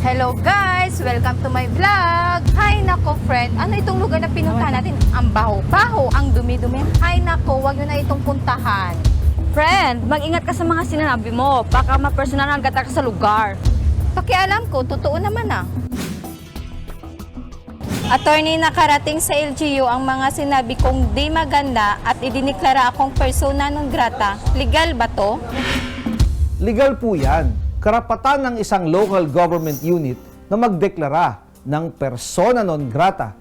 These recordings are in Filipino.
Hello guys! Welcome to my vlog! Hi nako friend! Ano itong lugar na pinuntahan natin? Ang baho-baho, ang dumi-dumi. Hi nako, wag nyo na itong puntahan. Friend, mag-ingat ka sa mga sinabi mo. Baka mapersonalan ka sa lugar. Pakialam ko, totoo naman ah. Attorney, nakarating sa LGU ang mga sinabi kong di maganda at idiniklara akong persona non grata. Legal ba to? Legal po yan. Karapatan ng isang local government unit na magdeklara ng persona non grata.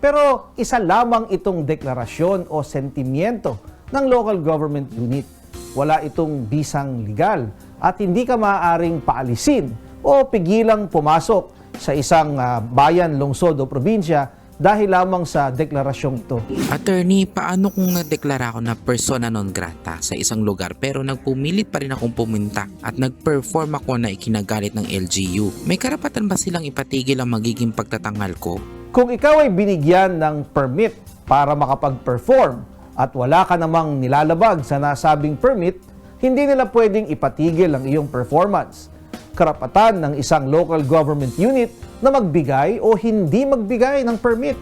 Pero isa lamang itong deklarasyon o sentimiento ng local government unit. Wala itong bisang legal at hindi ka maaaring paalisin o pigilang pumasok sa isang ah, bayan, lungsod o probinsya dahil lamang sa deklarasyong ito. Attorney, paano kung nadeklara ako na persona non grata sa isang lugar pero nagpumilit pa rin akong pumunta at nag-perform ako na ikinagalit ng LGU? May karapatan ba silang ipatigil ang magiging pagtatangal ko? Kung ikaw ay binigyan ng permit para makapag-perform at wala ka namang nilalabag sa nasabing permit, hindi nila pwedeng ipatigil ang iyong performance. Karapatan ng isang local government unit na magbigay o hindi magbigay ng permit.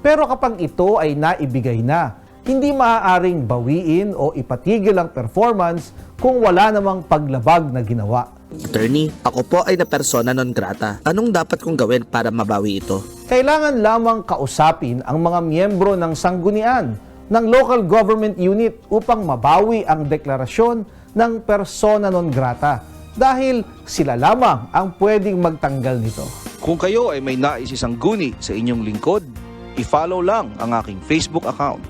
Pero kapag ito ay naibigay na, hindi maaaring bawiin o ipatigil ang performance kung wala namang paglabag na ginawa. Attorney, ako po ay na persona non grata. Anong dapat kong gawin para mabawi ito? kailangan lamang kausapin ang mga miyembro ng sanggunian ng local government unit upang mabawi ang deklarasyon ng persona non grata dahil sila lamang ang pwedeng magtanggal nito. Kung kayo ay may nais isang guni sa inyong lingkod, i-follow lang ang aking Facebook account.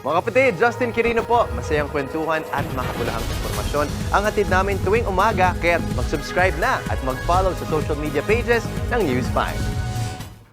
Mga kapatid, Justin Quirino po. Masayang kwentuhan at makapulahang informasyon ang hatid namin tuwing umaga. Kaya mag-subscribe na at mag-follow sa social media pages ng News 5.